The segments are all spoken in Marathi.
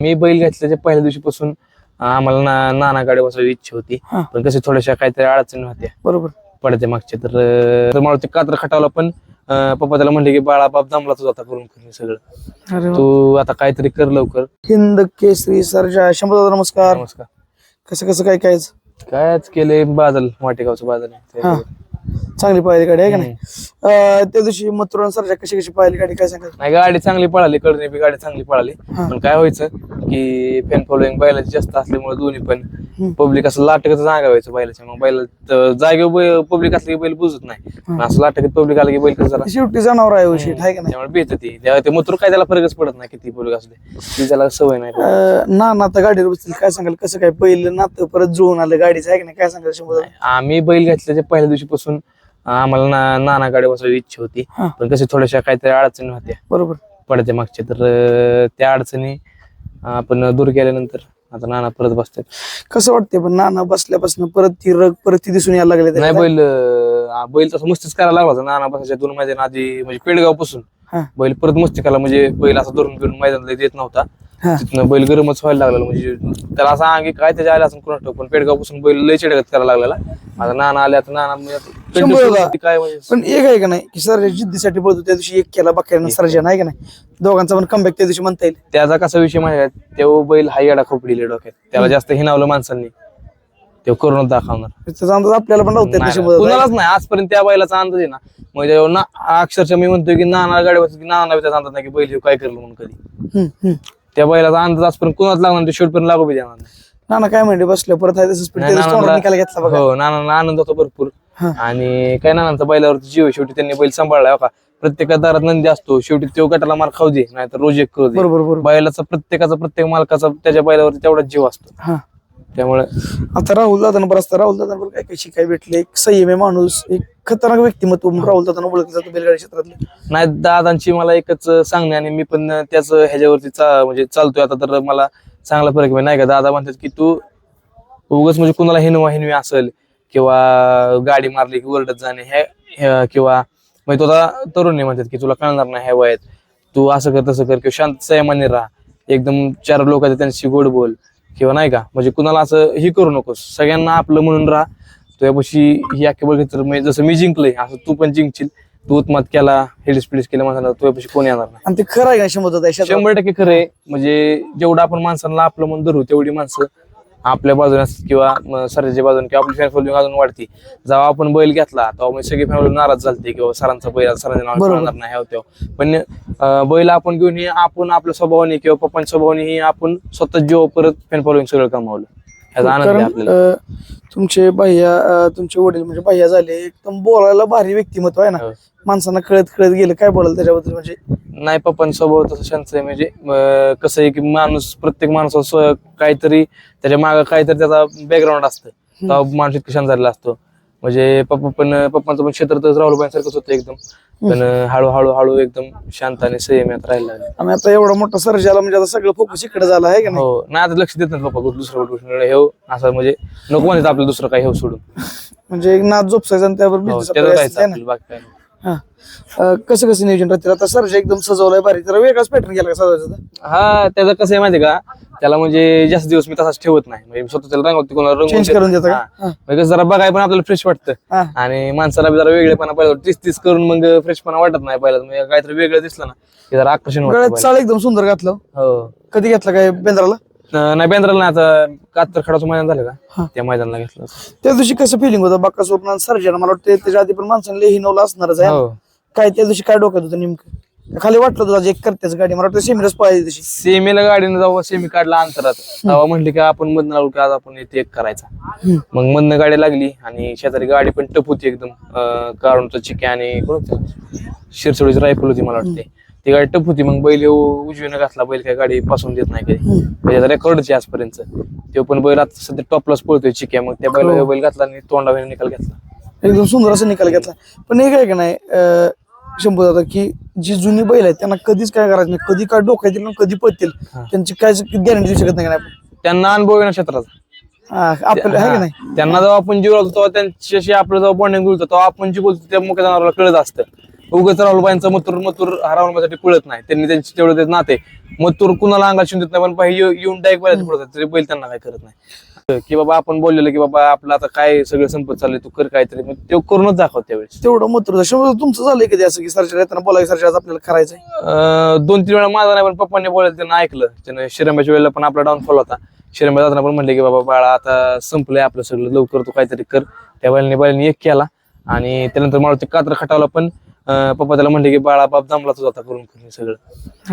मी बैल घेतल्याच्या पहिल्या दिवशीपासून आम्हाला ना नाना गाडी बसायची इच्छा होती. हा. पण कसे थोड्याशा काहीतरी अडचणी होत्या. बरोबर. पडते मागच्या तर अं, तर मला ते कात्र खटावला पण अं, पप्पा त्याला म्हणले की बाळा बाप जमला तुझा आता करून करून सगळं. अरे वा. तू आता काहीतरी कर लवकर. हिंद केसरी सरजा शंभर दादा नमस्कार. नमस्कार. कसं कसं काय काय कायच केले बादल वाटेगावचं बादल हा. चांगली पाहिली गाडी आहे का नाही? अं, त्या दिवशी मथुरा सरजा कशी कशी पाहिली गाडी काय सांगाल? नाही गाडी चांगली पळाली कडने बी गाडी चांगली पळाली. पण काय व्हायचं की फॅन फॉलोईंग बैलाची जास्त असल्यामुळे दोन्ही पण. पब्लिक असं लाटकत जागा व्हायचं बैलाच्या. मग बैल जागेवर पब्लिक असली की बैल बुजत नाही. असं लाटकत पब्लिक आलं की बैल कसं शेवटी जनावर आहे शेट आहे का नाही? त्यामुळे बेत ती. ते मथुर काय त्याला फरकच पडत नाही किती पब्लिक असू दे. ती त्याला सवय नाही अं, ना नातं गाडीवर बसतील. काय सांगाल? कसं काय? पहिलं नातं परत जुळून आलं. गाडीचं आहे का नाही? काय सांगाल? शंभर आम्ही बैल घेतल्याच्या पहिल्या दिवशीपासून आम्हाला ना नाना गाडी बसायची इच्छा होती. पण कसे थोड्याशा काहीतरी अडचणी होत्या. बरोबर. पडते मागच्या तर त्या अडचणी आपण दूर केल्यानंतर आता नाना परत बसतात कसं वाटतंय पण नाना बसल्यापासून परत ती रग परत ती दिसून यायला लागले नाही बैल अं, बैल तसं मस्तीच करायला लागला होता नाना बसायच्या दोन मैदान आधी म्हणजे पेडगावपासून हा. बैल परत मस्ती करायला म्हणजे बैल असं धरून फिरून मैदानाला देत नव्हता. तिथनं बैल गरमच व्हायला लागला म्हणजे त्याला असं अंगी काय त्याच्या आल्या असं कोणास. पण पेडगावपासून बैल लय चिडगत करायला लागलेला. आता नाना आले आता नाना म्हणजे आता शंभर कंटिन्यू होता. काय म्हणजे? पण एक आहे का नाही की सर जिद्दीसाठी बोलतो त्या दिवशी एक केला बाकी सर्जन नाही का नाही? दोघांचा पण कमबॅक त्या दिवशी म्हणता येईल. त्याचा कसा विषय माहिती आहे तेव्हा बैल हा येडा खोपडीले डोक्यात. त्याला जास्त हिनावलं माणसांनी. ते करून दाखवणार. त्याचा अंदाज आपल्याला पण लावता येत नाही, तशी नाही. मदत कुणालाच नाही. आजपर्यंत त्या बैलाचा अंदाज आहे ना. म्हणजे ना अक्षरशः मी म्हणतोय की नाना गाडी बसली की नाना त्याचा अंदाज नाही की बैल ह्यो काय करलं म्हणून कधी. त्या बैलाचा अंदाज आजपर्यंत कुणाच लागणार नाही, ते शेवटपर्यंत लागू बी देणार नाही. नाना काय म्हणते बसल्या परत आहे तसं स्पीड नाही, नानांना- निकाल घेतला बघा. हो नानांना आनंद होतो भरपूर. हा. आणि काय नानांचा बैलावरती जीव आहे. शेवटी त्यांनी बैल सांभाळला हो का? प्रत्येका दारात नंदी असतो शेवटी तो गटाला मार खाऊ दे नाही तर रोज एक करू दे. बरोबर बरोबर. बैलाचा प्रत्येकाचा प्रत्येक मालकाचा त्याच्या बैलावरती तेवढाच जीव असतो. हा. त्यामुळे आता राहुल दादा बरं राहुल दादा काय काय शिकाय भेटले? एक संयमी माणूस एक खतरनाक व्यक्तिमत्व म्हणून राहुल दादा ओळखलं जातं बैलगाडी क्षेत्रातले. नाही दादांची मला एकच सांगणे आणि मी पण त्याच ह्याच्यावरती चा म्हणजे चालतोय आता तर मला चांगला फरक आहे. नाही का दादा म्हणतात की तू उगाच म्हणजे कुणाला हिनवा हिनवी असेल किंवा गाडी मारली की ओरडत जाणे हे किंवा म्हणजे तुला तरुण म्हणतात की तुला कळणार नाही ह्या वयात. तू असं कर तसं कर किंवा शांत संयमाने राहा. एकदम चार लोक आहेत त्यांची गोड बोल. किंवा नाही का म्हणजे कुणाला असं ही करू नकोस. सगळ्यांना आपलं म्हणून राहा. तुझ्यापाशी ही अख्खी तर म्हणजे जसं मी जिंकलोय असं तू पण जिंकशील तू उत्मात केला हेडीस पिडीस केला माणसाला तुझ्यापाशी कोण येणार नाही आणि ते खरं आहे का शंभर? शंभर टक्के खरं आहे म्हणजे जेवढं आपण माणसांना आपलं मन धरू तेवढी माणसं आपल्या बाजूने असतात किंवा सरांच्या बाजूने किंवा आपली फॅन फॉलोइंग अजून वाढते जेव्हा आपण बैल घेतला तेव्हा म्हणजे सगळी फॅमिली नाराज झालते किंवा सरांचा बैल सरांचे नाव. कळणार नाही ह्याव त्याव. पण बैल आपण घेऊन आपण आपल्या स्वभावाने किंवा पप्पांच्या स्वभावाने हे आपण स्वतः जीव परत फॅन फॉलोइंग सगळं कमावलं ह्याचा आनंद आहे कारण आपल्याला. अं, तुमचे भैया अं, तुमचे वडील म्हणजे भैया झाले एकदम बोलायला भारी व्यक्तिमत्व आहे ना. हो. माणसांना कळत कळत गेलं काय बोलाल त्याच्याबद्दल म्हणजे? नाही पप्पांचा स्वभाव तसा शांत आहे. म्हणजे अं, कसं आहे की माणूस प्रत्येक माणसाचं काहीतरी त्याच्यामागे काहीतरी त्याचा बॅकग्राऊंड असतं. तेव्हा माणूस इतकं शांत झालेला असतो. म्हणजे पप्पा पण पप्पांचं पण क्षेत्र तर राहुल सारखंच होतं एकदम. पण हळूहळू हळू एकदम शांत आणि संयमात राहायला लागले. आणि आता एवढा मोठा आला म्हणजे आता सगळं फोकस इकडे झालं आहे का नाही? हो नाही आता लक्ष देत नाही पप्पा दुसऱ्या गोष्टीकडे हे असं म्हणजे नको म्हणतात आपलं दुसरं काही हे सोडून. म्हणजे एक नाच झोपसायचं आणि त्यावर हो, business त्याचं आपल्याला जायचं आहे ना. आपल्याला, बाकी नाही. हा. कसं कसं नियोजन राहतील आता सर्ज एकदम सजवलाय भारी तर वेगळाच पॅटर्न गेला का सजवायचा? हा त्याचं कसं आहे माहिती का त्याला म्हणजे जास्त दिवस मी तसाच ठेवत नाही म्हणजे स्वतः त्याला रंगवते कोणाला रंगवून चेंज देत करून देता. का हा. म्हणजे कसं जरा बघाय पण आपल्याला फ्रेश वाटतं हा. आणि माणसाला बी जरा वेगळेपणा पाहिजे तीस तीस करून मग फ्रेशपणा वाटत नाही पहिला म्हणजे काहीतरी वेगळं दिसलं ना की जरा आकर्षण वाटतं गळ्यात पहिलं. चाळ एकदम सुंदर घातलं हो कधी घेतला काय बेंद्राला न- नाही बेंद्राला नाही आता कातर खडाचं मैदान झालं हा. का त्या मैदानाला घेतलं होतं. त्या दिवशी कसं फिलिंग होतं? बाक्का सोपना सर्जन मला वाटतं त्याच्या आधी पण माणसांना हिनवलं असणारच आहे. हो. काय त्या दिवशी काय डोक्यात होतं नेमकं? खाली वाटलं तुला एक करतेच गाडी. मला वाटतं सेमिरच पाहिजे तशी. सेमीला गाडीने जेव्हा सेमी काढला अंतरात. तेव्हा म्हणले की आपण मधनं लागलो की आज आपण इथे एक करायचा. मग मधनं गाडी लागली आणि शेजारी गाडी पण टप होती एकदम कारणचं चिके आणि शिरसोडीची रायफल होती मला वाटते ती गाडी टप होती मग बैल उजवीनं घातला बैल काय गाडी पासून देत नाही हम्म. म्हणजे रेकॉर्डच आहे आजपर्यंत. तो पण बैल आता सध्या टॉपलाच पळतोय चिक्या मग त्या बैल हो. बैल घातला आणि तोंडावर निकाल घेतला. एकदम सुंदर असं निकाल घेतला. पण एक आहे का नाही अं, शंभू दादा की जी जुनी बैल आहेत त्यांना कधीच काय करायचं नाही. कधी काय डोक्यात येईल आणि कधी पळतील हा. त्यांची काय गॅरंटी देऊ शकत नाही आपण? त्यांना अनुभव ना क्षेत्राचा. हा, त्यांना जेव्हा आपण जीव तेव्हा त्यांच्याशी आपलं जेव्हा बॉन्डिंग बोलतो तेव्हा आपण जी बोलतो त्या मुख्य जनावराला कळत असतं. उगाच राहुलबाईंचा मथुर मथुर हा राहुलबाईसाठी कळत नाही. त्यांनी त्यांची तेवढं ते नाते. मथुर कुणाला अंगात शिवून देत नाही पण पाहिजे येऊ- येऊन डायरेक्ट बैलाच्या पुढे तरी बैल त्यांना काय करत नाही. की बाबा आपण बोललेलं की बाबा आपलं आता काय सगळं संपत चाललंय तू कर काहीतरी. मग ते करूनच दाखव त्यावेळेस. तेवढं शंभू तुमचं झालंय कधी असं की सरच्या येताना बोलायचं सरच्या आपल्याला करायचंय? दोन तीन वेळा माझा नाही पण पप्पांनी बोलायला त्यांना ऐकलं. त्यानं शिरंबाच्या वेळेला पण आपला डाऊनफॉल होता. शिरंबा जाताना पण म्हणले की बाबा बाळा आता संपलंय आपलं सगळं. लवकर तू काहीतरी कर. त्या बैलांनी बैलांनी एक केला. आणि त्यानंतर मला ते कात्र खटावला पण पप्पा त्याला म्हणले की बाळा बाप जमला तुझा आता करून करून सगळं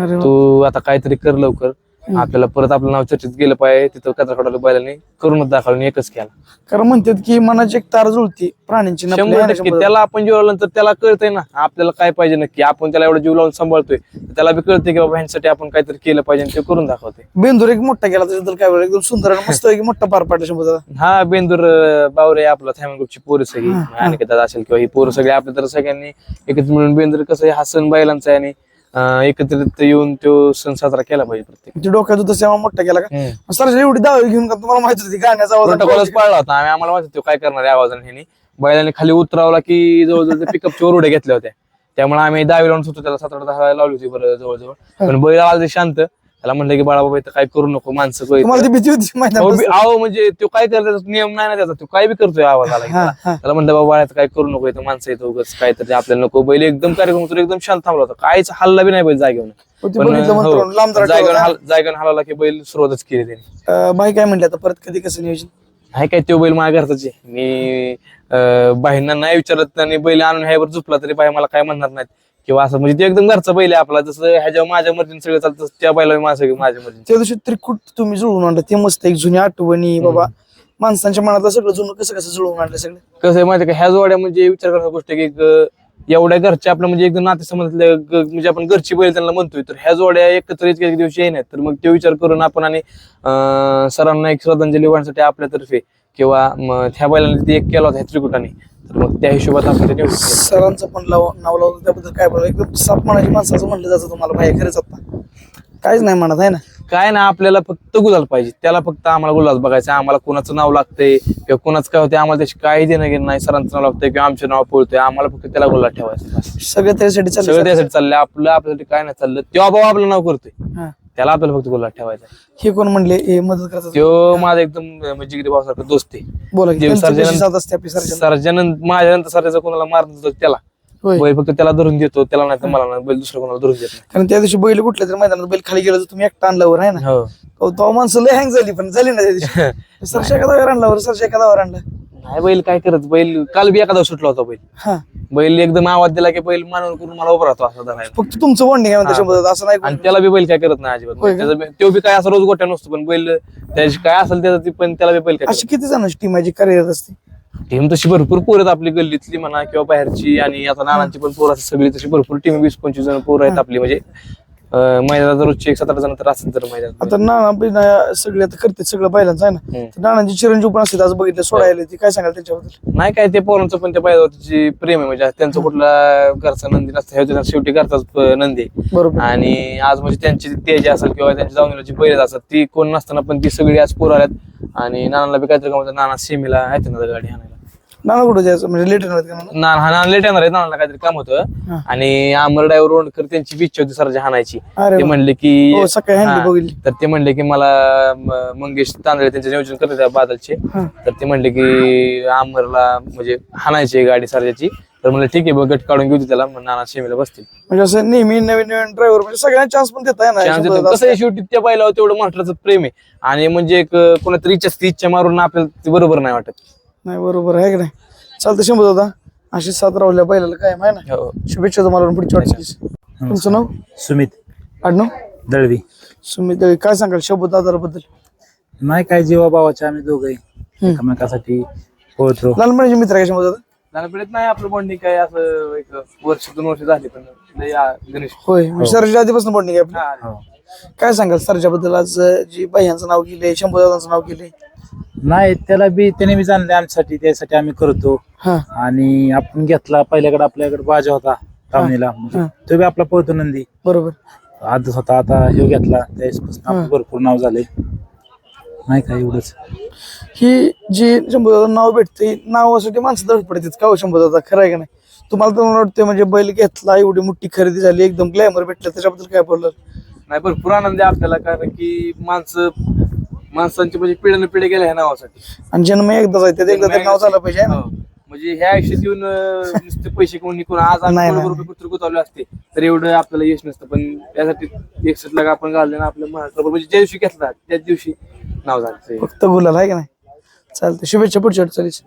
अरे वा. तू आता काहीतरी कर लवकर आपल्याला परत आपलं नाव चर्चेत गेलं पाहिजे तिथं कात्र खटावला बैलांनी करूनच दाखवलं आणि एकच केला. कारण म्हणतात की मनाची एक तार जुळती प्राण्यांची शंभर टक्के. शंभर त्याला आपण जीव लावल्यानंतर त्याला कळतंय ना आपल्याला काय पाहिजे नक्की. आपण त्याला एवढं जीव लावून सांभाळतोय. त्याला बी कळतंय की बाबा ह्यांसाठी आपण काहीतरी केलं पाहिजे आणि ते करून दाखवते बेंदूर एक मोठा केला त्याच्याबद्दल काय एकदम सुंदर आणि मस्त एक मोठा पार पाडला शंभू दादा. हा बेंदूर अं, बावरे आपला थायमन ग्रुपची पोरं सगळी. आणि दादा असेल किंवा ही पोरं सगळी आपल्या तर सगळ्यांनी एकत्र मिळून बेंदूर कसं आहे, हा सण बैलांचा आहे आणि एकत्रित येऊन तो सण साजरा केला पाहिजे प्रत्येक ते डोक्यात होतं तेव्हा मोठा केला का? सरच्या एवढी दावी घेऊन का तुम्हाला माहीत होती गाण्याचा आवाज प्रोटोकॉलच पाळला होता? आम्ही आम्हाला माहिती होतं काय करणार आहे आवाजाने ह्यांनी? बैलाने खाली उतरावला की जवळजवळ पिकअपच्या उड्या घेतल्या होत्या. त्यामुळे आम्ही दहावी लावून होतो त्याला सात आठ दहा लावली होती बरं जवळजवळ. पण बैल आला ते शांत. त्याला म्हणलं की बाळा बाबा इथं काय करू नको माणसं बैल तुम्हाला ती भीती होती माहिती अहो, आहे अहो म्हणजे तो काय करतो नियम नाही ना त्याचा तो काय बी करतोय आवाज आला हा, त्याला. हा. म्हणलं बाबा बाळाचं काय करू नको इथं माणसं येतो उगाच काय तर आपल्याला नको. बैल एकदम कार्यक्रम होतो एकदम शांत थांबला होता. काहीच हल्ला बी नाही बैल जागेवर होती बघितलं म्हणतो लांब जरा जागेवर ठेवला. हल- जागेवर हलवला की बैल सुरुवातच केली त्याने. अं, बाई काय म्हणले आता? परत कधी कसं नियोजन? आहे काय तो बैल माझ्या घरचाच आहे. मी अं, बाईंना नाही विचारत आणि बैल आणून ह्यावर झोपला तरी बाई मला काय म्हणणार नाहीत. किंवा असं म्हणजे ते एकदम घरचा बैल आहे आपला जसं ह्याच्या माझ्या मर्जीने सगळं चालतं तसं त्या बैला माझं सगळं माझ्या मर्जीने त्या दिवशी त्रिकुट तुम्ही जुळवून आणलं. ते मस्त एक जुनी आठवणी बाबा. माणसांच्या मनातलं सगळं जुनं कसं कसं जुळवून आणलं सगळं? कसं आहे माहिती का? ह्या जोड्या म्हणजे विचार करण्याची गोष्ट आहे की एक, एवढ्या घरच्या आपलं म्हणजे एकदम नातेसंबंधातल्या ग- म्हणजे आपण घरची बैल त्यांना म्हणतोय तर ह्या जोड्या एकत्र एक एक दिवशी येणार तर मग ते विचार करून आपण आणि अं, सरांना एक श्रद्धांजली वाहण्यासाठी आपल्यातर्फे किंवा मग ह्या बैलांनी ते एक केला होता ह्या त्रिकुटाने. तर मग त्या हिशोबात आपण ते निवडून. सरांचं पण लाव नाव लावलं त्याबद्दल काय बोला एकदम साप मनाची माणसाचं म्हणलं जातं तुम्हाला बाहेर खरंच आता. काहीच नाही म्हणत आहे ना? काय ना आपल्याला फक्त गुलाल पाहिजे. त्याला फक्त आम्हाला गुलाल बघायचं. आम्हाला कोणाचं नाव लागतंय किंवा कोणाचं काय होते आम्हाला त्याची काही देणं घेणं नाही. सरांचं नाव लागतंय किंवा आमचं नाव पळतोय. आम्हाला फक्त त्याला गुलाल ठेवायचं बस. सगळं त्यासाठी सगळं चाललं त्यासाठी चाललंय. आपलं आपल्यासाठी काय नाही चाललं तेव्हा बाबा आपलं नाव करतोय. हा. त्याला आपल्याला फक्त गुलाल ठेवायचा आहे. हे कोण म्हणले? हे मदत करतात त्यो माझा एकदम म्हणजे जिगरी भावासारखा दोस्त आहे. बोला की देव त्यांची सर्जन- कशी साथ असते आपली सर्जन. सर्जनंत माझ्यानंतर सर्जाचा कोणाला मारत होता त्याला. होय. बैल फक्त त्याला धरून देतो त्याला नाही तर मला नाही बैल दुसरं कोणाला धरून देत कारण त्या दिवशी बैल कुठल्या तरी मैदानात बैल खाली गेला तर तुम्ही एकटा आणल्यावर आहे ना? नाही हो. तो तो माणसं लय हँग झाली पण झाली ना त्या दिवशी. सरशा एखादा आणल्यावर सरशा एखादा आणला. नाही बैल काय करत? बैल काल बी एखादा सुटला होता बैल. हा. बैल एकदम आवाज दिला की बैल मानून करून मला उभा राहतो असं धरायला फक्त तुमचं बॉन्डिंग आहे असं नाही आणि त्याला बी बैल काय करत नाही अजिबात. होय का? त्याचा बी- तो बी काय असं रोज गोट्या नसतो पण बैल त्याची काय असेल त्याचं ती पण त्याला बी बैल काय अशी किती जणांची टीम आहे जी कार्यरत असते? टीम तशी भरपूर पोरं आहेत आपली गल्लीतली म्हणा किंवा बाहेरची आणि आता नानांची पण पोरं असतात सगळी तशी भरपूर टीम वीस पंचवीस जण पोरं आहेत आपली. म्हणजे मैदानात रोजची एक सात आठ जण तर असतील तर मैदानात. आता नाना बिना सगळे आता करते सगळं बैलांचं आहे ना? हम्म. तर नानांची चिरंजीव पण असते आज बघितलं सोडायला ती. काय सांगाल त्याच्याबद्दल? नाही काय ते पोरांचं पण त्या पायदावरची प्रेम आहे म्हणजे त्यांचं कुठला घरचा नंदी नसतं ह्याच्या शेवटी घरचाच प- नंदी. आहे. बरोबर. आणि आज म्हणजे त्यांची तेज असेल किंवा त्यांची जाऊन जी बैल असतात ती कोण नसताना पण ती सगळी आज पोरं आल्यात. आणि नानाला बी काहीतरी. नाना सीमेला आहेत ना गाडी आणायला. नाना कुठं जायचं? म्हणजे लेट येणार का नाना? नाना हा नाना लेट येणार आहे नानाला काहीतरी काम होतं. हा. आणि अमर ड्रायव्हर रोडकर त्यांची इच्छा होती सरजा हाणायची. अरे ते वा. म्हणले की हो सकाळी हँडली. बघितली. तर ते म्हणले की मला म- मंगेश तांदळे त्यांचे नियोजन करते बादलचे. हा. तर ते म्हणले की आमरला म्हणजे हाणायची गाडी सरजाची. तर म्हणलं ठीक आहे बघ गट काढून घेऊ दे त्याला. मग नाना शेमीला बसतील. म्हणजे असं नेहमी नवीन नवीन ड्रायव्हर म्हणजे सगळ्यांना चान्स पण देत आहे ना. शंभर कसं शेवटी त्या बैलावर तेवढं महाराष्ट्राचं प्रेम आहे. आणि म्हणजे एक कोणातरी इच्छा असते इच्छा मारून आपल्याला ते बरोबर नाही वाटत. नाही बरोबर आहे की नाही? चालतं शंभर दादा अशी साथ राहुल्या बैलाला काय आहे ना? हो. शुभेच्छा तुम्हाला पण पुढच्या वाटचालीस तुमचं नाव? सुमित. आडनाव? दळवी. सुमित दळे काय सांगाल शंभर दादाबद्दल नाही काय जीवा भावाचे आम्ही दोघे एकमेकासाठी पोहतो लहानपणाचे मित्र आहे का शंभर दादा लहानपणीत नाही आपलं बॉन्डिंग काय असं एक वर्ष दोन वर्ष झाली पण लय आ- गणेश. होय म्हणजे सरच्या आधीपासून बॉन्डिंग आहे आपली. हा. हो. काय सांगाल सरच्याबद्दल आज जी बाह्यांचं नाव गेले शंभर दादांचं नाव गेले नाही त्याला बी त्याने बी जाणले आमच्यासाठी त्यासाठी आम्ही करतो. हा. आणि आपण घेतला पहिल्याकडे आपल्याकडे बाजा होता तावणीला म्हणजे हा. तो बी आपला पोहतो नंदी. बरोबर. आधीच होता आता ह्यो घेतला आपलं भरपूर नाव झाले नाही काय एवढंच? ही जी शंभर दादा नाव भेटते नावासाठी माणसं दड पडतात का हो शंभर दादा खरं आहे का नाही? तुम्हाला तर मला वाटतं म्हणजे बैल घेतला एवढी मोठी खरेदी झाली एकदम ग्लॅमर भेटलं त्याच्याबद्दल काय बोललं नाही भरपूर आनंद आहे आपल्याला कारण की माणसं माणसांची म्हणजे पिढ्यानं पिढ्या गेल्या ह्या नावासाठी. आणि जन्म एकदाच आहे त्यात एकदा तरी नाव झालं पाहिजे है. म्हणजे ह्या आयुष्यात येऊन अं, नुसते पैसे कोण निघून आज आम्ही नाही, करोडो. रुपये कुत्र गुतावले असते तर एवढं आपल्याला यश नसतं. पण त्यासाठी एकसठ लाख आपण घालले ना आपल्या महाराष्ट्र म्हणजे ज्या दिवशी घेतला त्याच दिवशी नाव झालं फक्त गुलाल आहे का नाही? चालतं शुभेच्छा पुढच्या अडचणीस